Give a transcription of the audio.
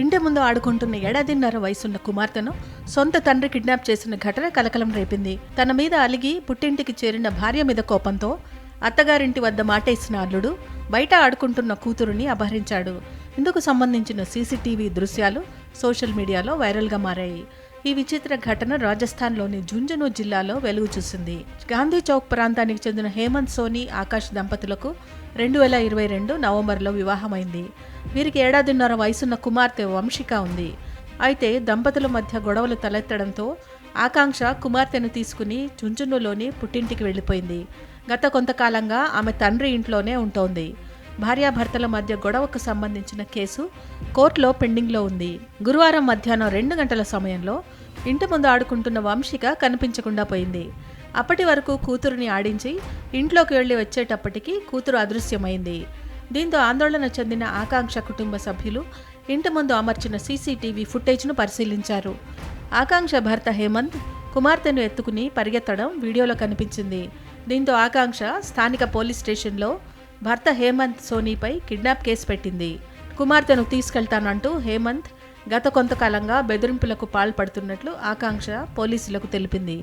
ఇంటి ముందు ఆడుకుంటున్న ఏడాదిన్నర వయసున్న కుమార్తెను సొంత తండ్రి కిడ్నాప్ చేసిన ఘటన కలకలం రేపింది. తన మీద అలిగి పుట్టింటికి చేరిన భార్య మీద కోపంతో అత్తగారింటి వద్ద మాటేసిన అల్లుడు బయట ఆడుకుంటున్న కూతురుని అపహరించాడు. ఇందుకు సంబంధించిన సీసీటీవీ దృశ్యాలు సోషల్ మీడియాలో వైరల్గా మారాయి. ఈ విచిత్ర ఘటన రాజస్థాన్లోని జుంజును జిల్లాలో వెలుగు చూసింది. గాంధీ చౌక్ ప్రాంతానికి చెందిన హేమంత్ సోని ఆకాష్ దంపతులకు రెండు వేల ఇరవై రెండు నవంబర్లో వివాహమైంది. వీరికి ఏడాదిన్నర వయసున్న కుమార్తె వంశిక ఉంది. అయితే దంపతుల మధ్య గొడవలు తలెత్తడంతో ఆకాంక్ష కుమార్తెను తీసుకుని జుంజునులోని పుట్టింటికి వెళ్ళిపోయింది. గత కొంతకాలంగా ఆమె తండ్రి ఇంట్లోనే ఉంటోంది. భార్యాభర్తల మధ్య గొడవకు సంబంధించిన కేసు కోర్టులో పెండింగ్లో ఉంది. గురువారం మధ్యాహ్నం రెండు గంటల సమయంలో ఇంటి ముందు ఆడుకుంటున్న వంశిక కనిపించకుండా పోయింది. అప్పటి వరకు కూతురుని ఆడించి ఇంట్లోకి వెళ్ళి వచ్చేటప్పటికి కూతురు అదృశ్యమైంది. దీంతో ఆందోళన చెందిన ఆకాంక్ష కుటుంబ సభ్యులు ఇంటి ముందు అమర్చిన సీసీటీవీ ఫుటేజ్ను పరిశీలించారు. ఆకాంక్ష భర్త హేమంత్ కుమార్తెను ఎత్తుకుని పరిగెత్తడం వీడియోలో కనిపించింది. దీంతో ఆకాంక్ష స్థానిక పోలీస్ స్టేషన్లో భర్త హేమంత్ సోనీపై కిడ్నాప్ కేసు పెట్టింది. కుమార్తెను తీసుకెళ్తానంటూ హేమంత్ గత కొంతకాలంగా బెదిరింపులకు పాల్పడుతున్నట్లు ఆకాంక్ష పోలీసులకు తెలిపింది.